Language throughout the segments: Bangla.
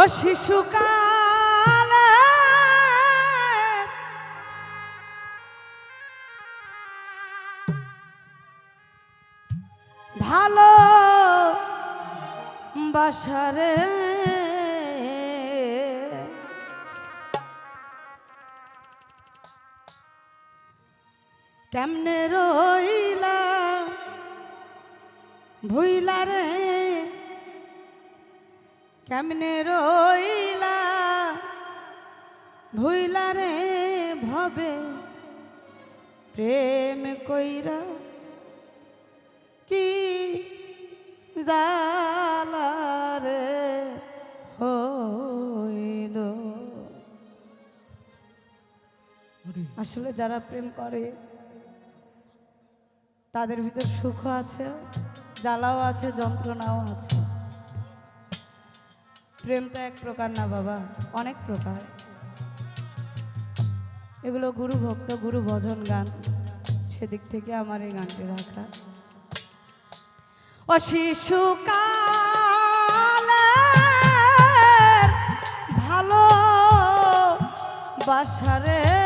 ও শিশুকাল ভালো বাসারে। কেমনে রইলা ভুইলা রে? কেমনে রইলা ভুইলা রে ভবে প্রেম কইরা কি জালা রে হইল? আসলে যারা প্রেম করে তাদের ভিতর সুখ আছে জ্বালাও আছে যন্ত্রণাও আছে। প্রেম তো এক প্রকার না বাবা, অনেক প্রকার। এগুলো গুরু ভক্ত, গুরু ভজন গান, সেদিক থেকে আমার এই গানটি রাখা। ও শিশুকাল ভালো বাসারে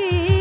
के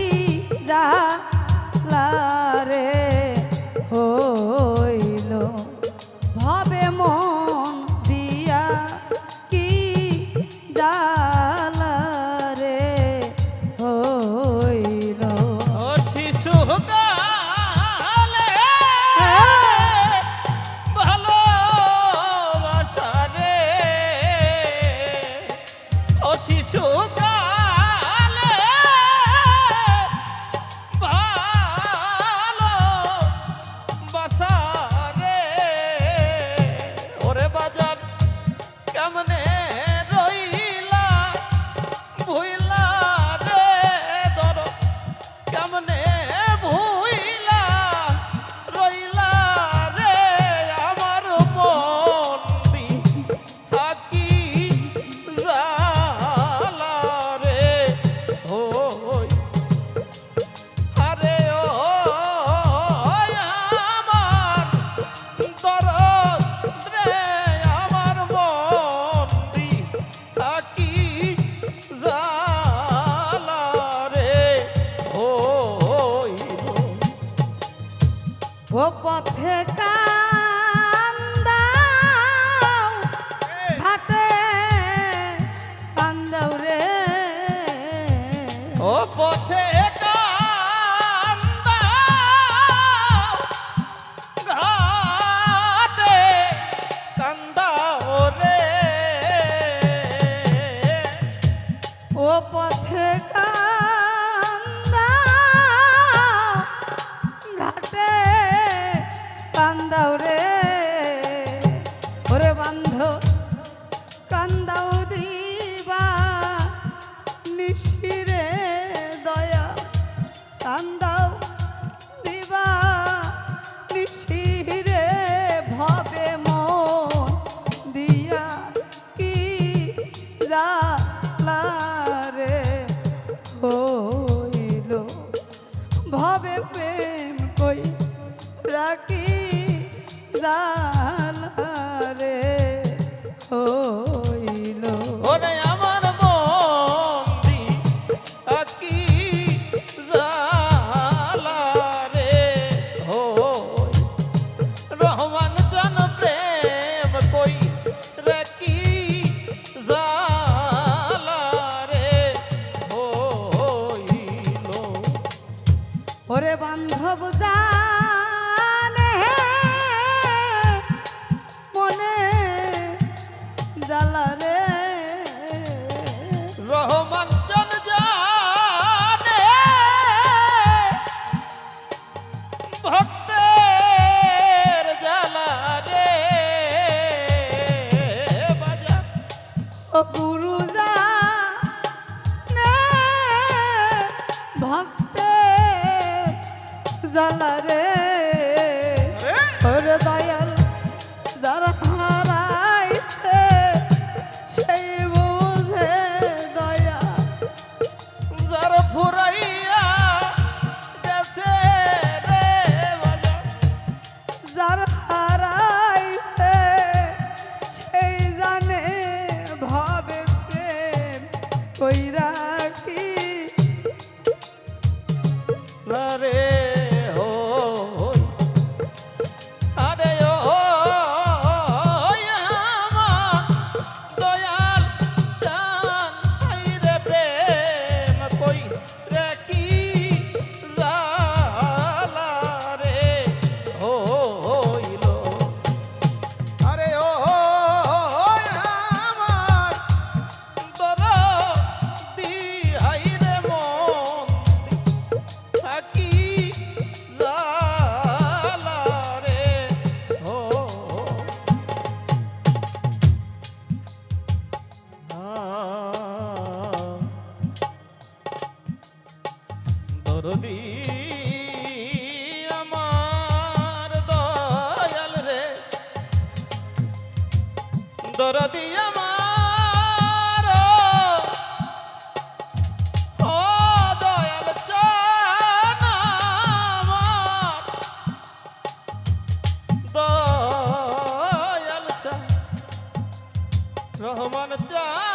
বান্ধব যা জ্বালা রে। ওরে দয়াল যারা হারাইছে সেই বুঝে দয়া যার ফুরাইয়া গেছে রে বাজান হারাইছে সেই জানে ভাবে প্রেম কইরা কি। রে রহমান চান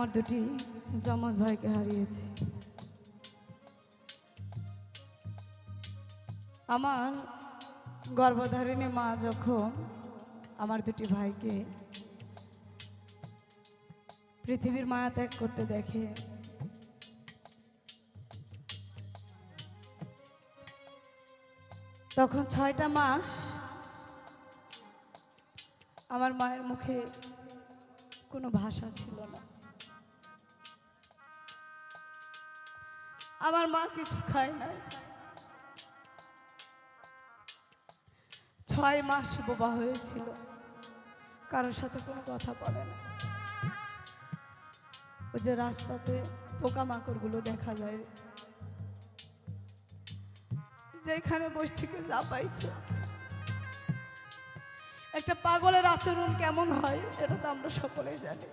আমার দুটি যমজ ভাইকে হারিয়েছি। আমার গর্ভধারিণী মা যখন আমার দুটি ভাইকে পৃথিবীর মায়া ত্যাগ করতে দেখে, তখন ছয়টা মাস আমার মায়ের মুখে কোনো ভাষা ছিল না। আমার মা কিছু খায় না ছয় মাস বোবা হয়েছিল। কারোর সাথে কোনো কথা বলে না। ওই যে রাস্তাতে পোকামাকড়গুলো দেখা যায়। যেখানে বসে থেকে যা পাইছে। একটা পাগলের আচরণ কেমন হয়, এটা তো আমরা সকলেই জানি।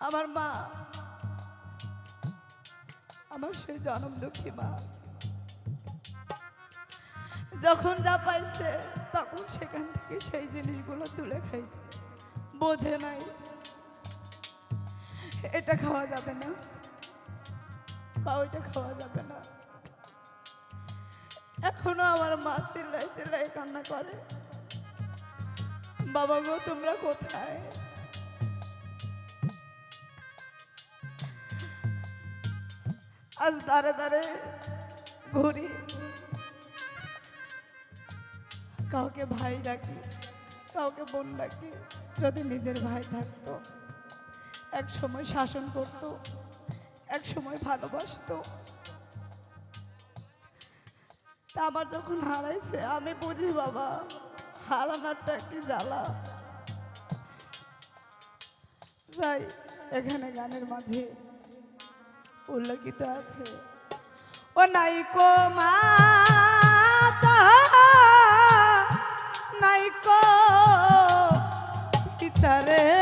আমার মা আমার সেই জনম দুঃখী মা। যখন যা পাইছে, তখন সেখান থেকে সেই জিনিসগুলো তুলে খাইছে। বোঝে নাই। এটা খাওয়া যাবে না। বা ওইটা খাওয়া যাবে না। এখনও আমার মা চিল্লাই চিল্লাই কান্না করে। বাবা গো, তোমরা কোথায়? আজ দাঁড়ে দাঁড়ে ঘুরি। কাউকে ভাই ডাকি, কাউকে বোন ডাকি, যদি নিজের ভাই থাকতো, এক সময় শাসন করত, এক সময় ভালোবাসতো। তা আমার যখন হারাইছে, আমি বুঝি বাবা হারানোরটা কি জ্বালা। যাই, এখানে গানের মাঝে উল্লেখিত আছে। ও নাইকো মাতা নাইকো পিতারে।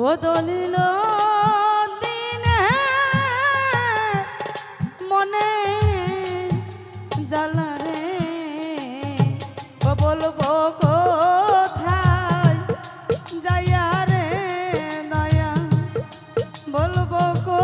বদলিল দিন মনে জ্বালা রে। বলব কোথায় যাইয়া রে নয়া। বলব কো